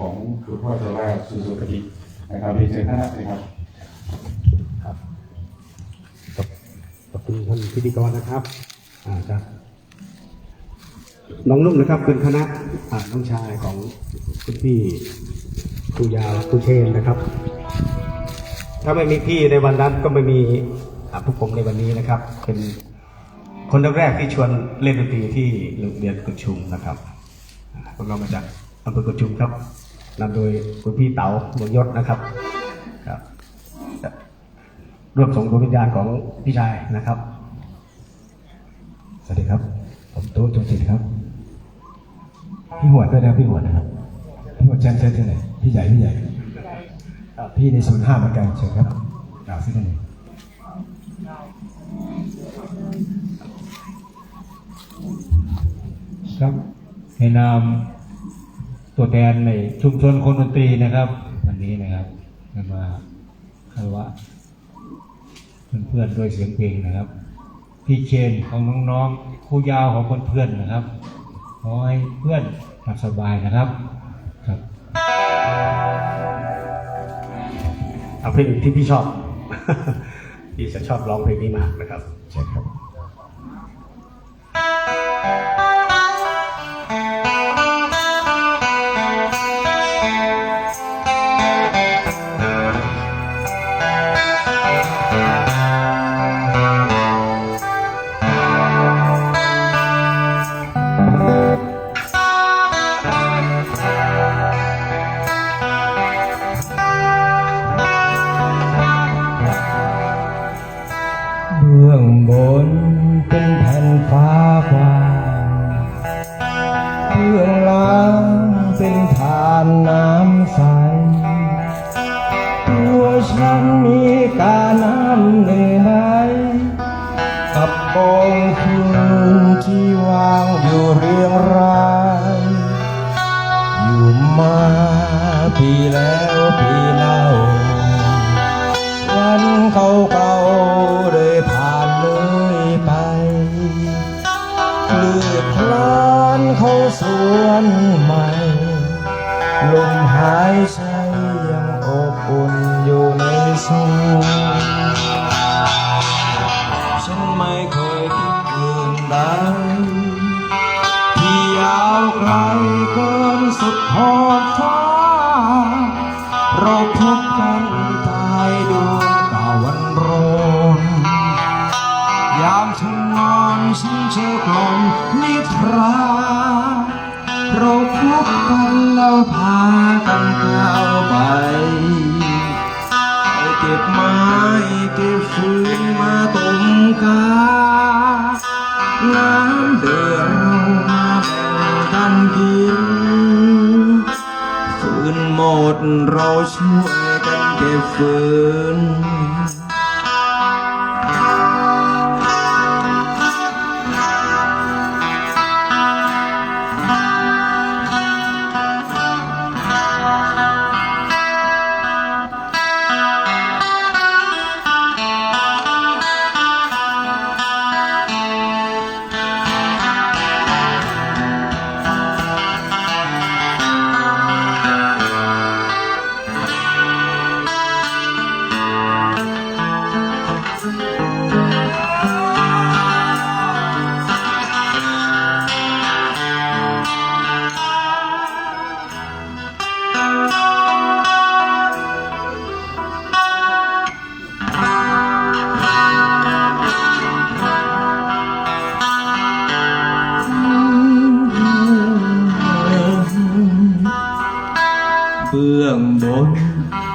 ของคุณพ่อโซล่าสุสุกตินะครับเรียนเชิญท่านนะครับขอบคุณท่านพิธีกรนะครับอ่าครับน้องนุ่มนะครับเป็นคณะอ่าน้องชายของคุณพี่ครูยาวครูเชนนะครับ ถ้าไม่มีพี่ในวันนั้นก็ไม่มีพวกผมในวันนี้นะครับ เป็นคนแรกที่ชวนเล่นดนตรีที่โรงเรียนกุชุมนะครับอ่าพวกเรามาจากอำเภอกุชุมครับ นำโดยคุณพี่เต๋าเมืองยศนะครับครับร่วมส่งดวงวิญญาณของพี่ชายนะครับ สวัสดีครับ ผมตู้จงจิตครับ พี่หวดด้วยนะพี่หวดนะครับ พี่หวดเชิญเชิญเชิญหน่อยพี่ใหญ่พี่ใหญ่อ่าพี่ในศูนย์ห้าเหมือนกันเชิญครับกล่าวสักหน่อยครับในนาม ตัวแทนในชุมชนคนดนตรีนะครับ วันนี้นะครับจะมาคารวะเพื่อนๆด้วยเสียงเพลงนะครับ พี่เชนของน้องๆครูยาวของเพื่อนๆนะครับขอให้เพื่อนหลับสบายนะครับครับเอาเพลงที่พี่ชอบ พี่จะชอบร้องเพลงนี้มากนะครับใช่ครับ ปีแล้วปีเล่า วันเก่าเก่าเลยผ่านเลยไปเลือกพลานเขาสวนใหม่ลมหายใจยังอบอุ่นอยู่ในสวงฉันไม่เคยคิดอื่นใดที่ยาวไกลเกินสุดขอบฟ้า เราพบกันตายดวงตะวันโรนยามฉันนอนฉันเจอกลมนิทราเราพบกันแล้วพากันก้าวไปไปเก็บไม้ เราช่วยกันเก็บฟืน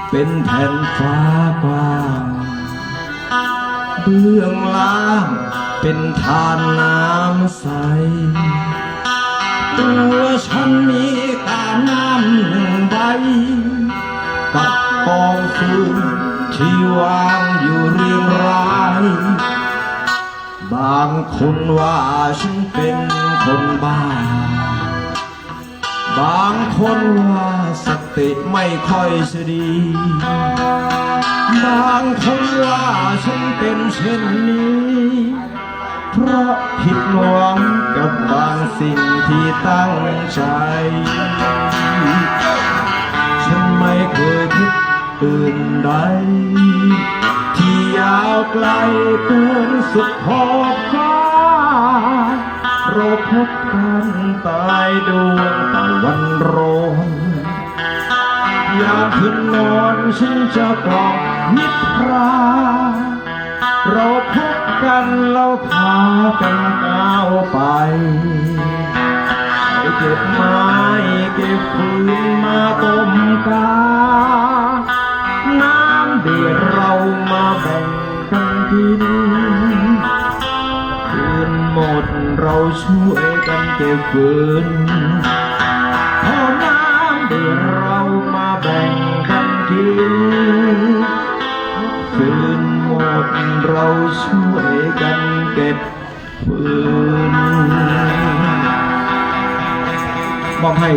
เป็นแผ่นฟ้ากว้างเบื้องล่างเป็นทานน้ำใส ตัวฉันมีกาน้ำหนึ่งใบกับกองฟืนที่วางอยู่เรียงรายบางคนว่าฉันเป็นคนบ้า บางคนว่าสติไม่ค่อยสดี บางคนว่าฉันเป็นเช่นนี้ เพราะผิดหวังกับบางสิ่งที่ตั้งใจ ฉันไม่เคยคิดอื่นใด ที่ยาวไกลเกินสุดขอบฟ้า ราพบกันตายดวงตะวันโรนยามคืนนอนฉันจะกล่อมนิทราเราพบกันเราพากันก้าวไปไปเก็บไม้เก็บฟืนมาต้มกาน้ำเดือดเรามาแบ่งกันกิน ช่วยกันเก็บฟืนพอน้ำเดือเรามาแบ่งกันกินคืนหมดเราช่วยกันเก็บฟืนมอบให้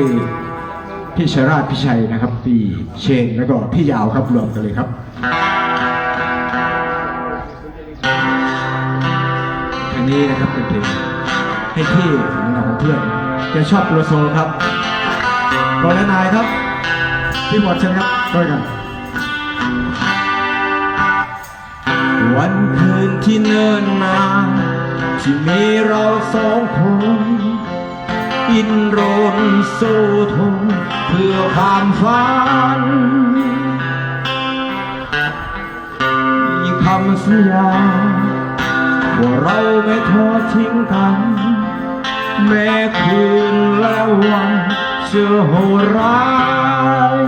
พี่ชราชพี่ชัยนะครับ พี่เชนแล้วก็พี่ยาวครับรวมกันเลยครับเพลงนี้นะครับเป็นเพลง ให้พี่ของเราของเพื่อนแกชอบโลโซครับรอแลนายครับ พี่หมดเชิญครับด้วยกัน วันคืนที่เนิ่นนานที่มีเราสองคนอินโรนสู้ทนเพื่อความฝันยิ่งคำสัญญาว่าเราไม่ทอดทิ้งกัน แม้คืนและวันจะโหดร้าย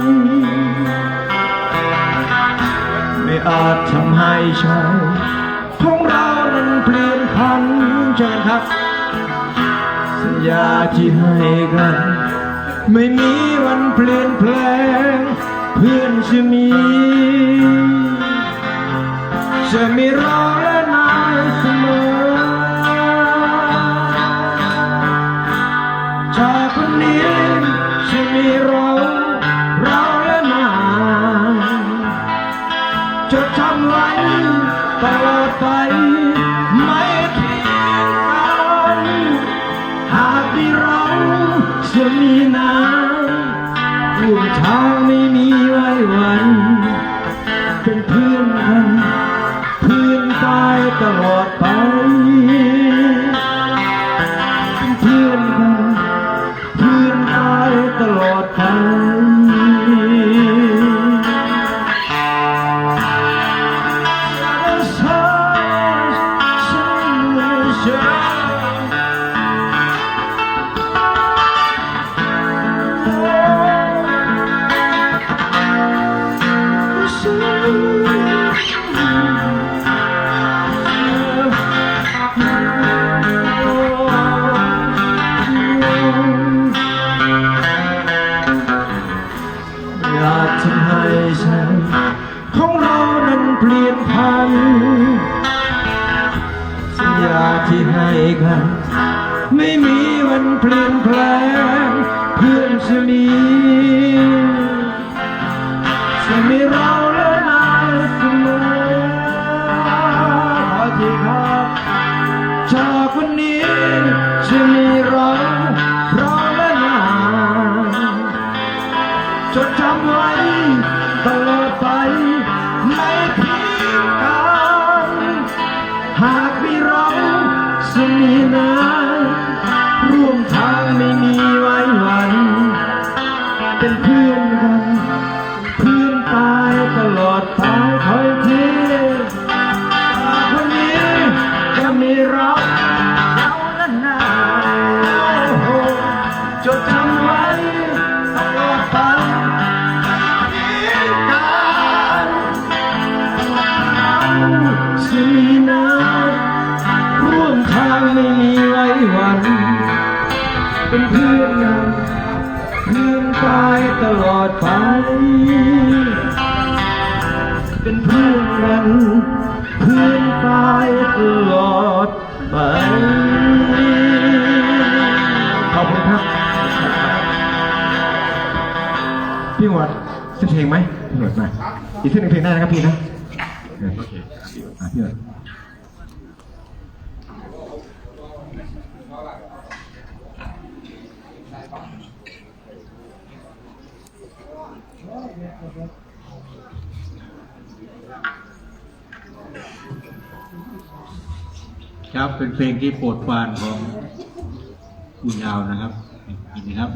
ไม่อาจทำให้ใจของเรานั้นเปลี่ยนพันเชิญครับ สัญญาที่ให้กัน ไม่มีวันเปลี่ยนแปลง เพื่อนจะมี จะมีเรา ไม่มีไว้วัน เป็นเพื่อนกัน ให้กัน ไม่มีวันเปลี่ยนแปลงเพื่อนจะมี พี่หมวดสักเพลงไหมพี่หมวดมาอีกสักหงเพลงได้นะครับพี่นะโอเคพี่หวดครับเป็นเพลงที่โปรดปานของคุณยาวนะครับยินดีครับ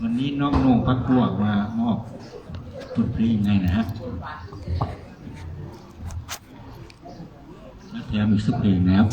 วันนี้น้องนงพักพวกมามอบบทเพลงไงนะฮะแล้วแถมอีกสักเพลงนะครับ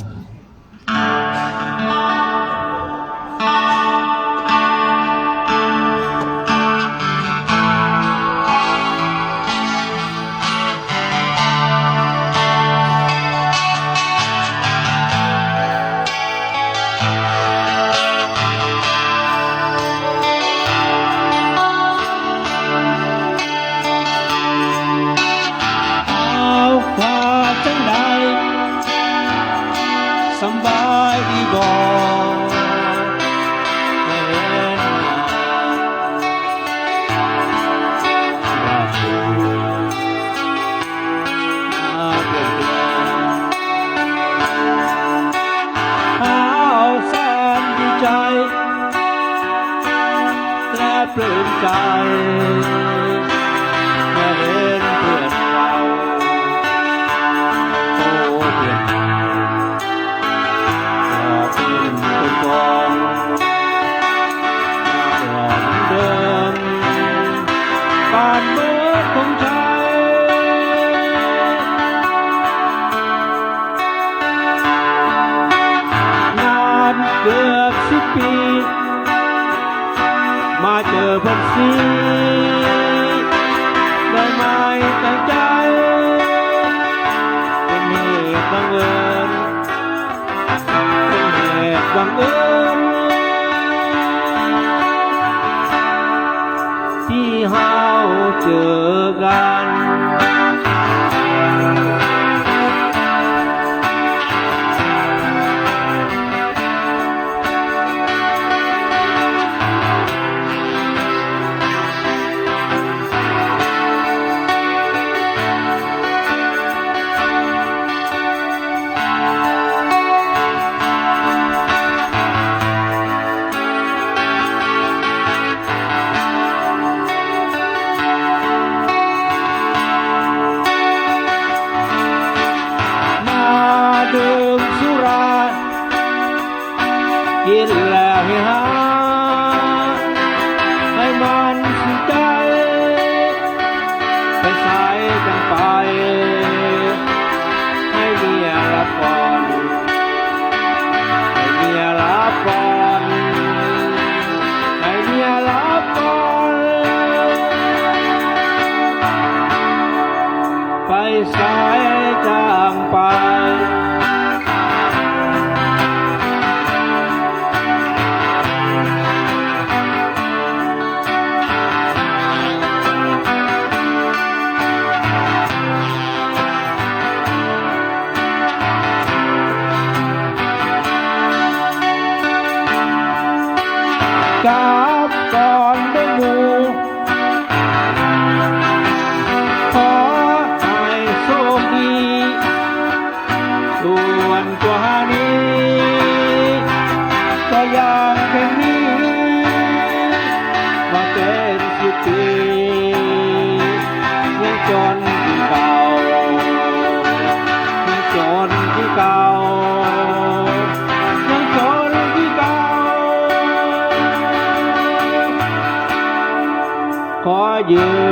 ความอึนที่เฮาเจอกัน can buy. างแค่มาเป็นสิบปียังจนที่เก่ายังจนที่เก่ายังจนที่เก่าขอยืน